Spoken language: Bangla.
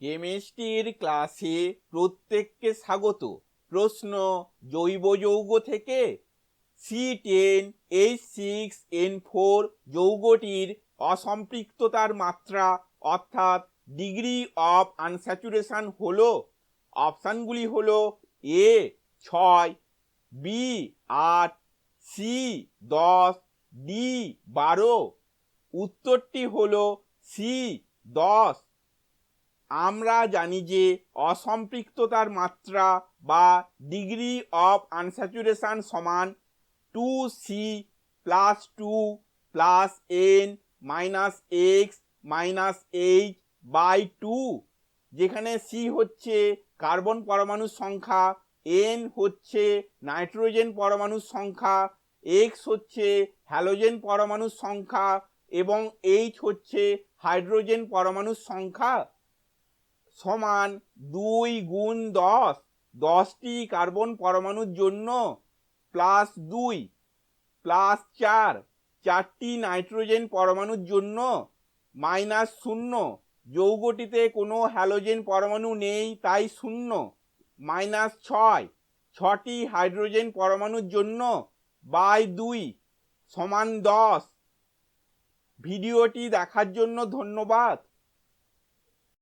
কেমিস্ট্রির ক্লাসে প্রত্যেককে স্বাগত। প্রশ্ন জৈব যৌগ থেকে C ten H six N four যৌগটির অসম্পৃক্ততার মাত্রা অর্থাৎ ডিগ্রি অফ আনস্যাচুরেশন হল অপশানগুলি হল এ ছয় বি আট সি দশ ডি বারো, উত্তরটি হল সি দশ। আমরা জানি যে অসম্পৃক্ততার মাত্রা বা ডিগ্রি অফ আনস্যাচুরেশন সমান two C plus two plus N minus X minus H by two যেখানে সি হচ্ছে কার্বন পরমাণুর সংখ্যা এন হচ্ছে নাইট্রোজেন পরমাণুর সংখ্যা এক্স হচ্ছে হ্যালোজেন পরমাণুর সংখ্যা এবং এইচ হচ্ছে হাইড্রোজেন পরমাণুর সংখ্যা। সমান দুই গুণ দশ। দশটি কার্বন পরমাণুর জন্য প্লাস দুই প্লাস চার, চারটি নাইট্রোজেন পরমাণুর জন্য মাইনাস শূন্য। যৌগটিতে কোনো হ্যালোজেন পরমাণু নেই, তাই শূন্য। মাইনাস ছয়, ছটি হাইড্রোজেন পরমাণুর জন্য বাই দুই, সমান দশ। ভিডিওটি দেখার জন্য ধন্যবাদ।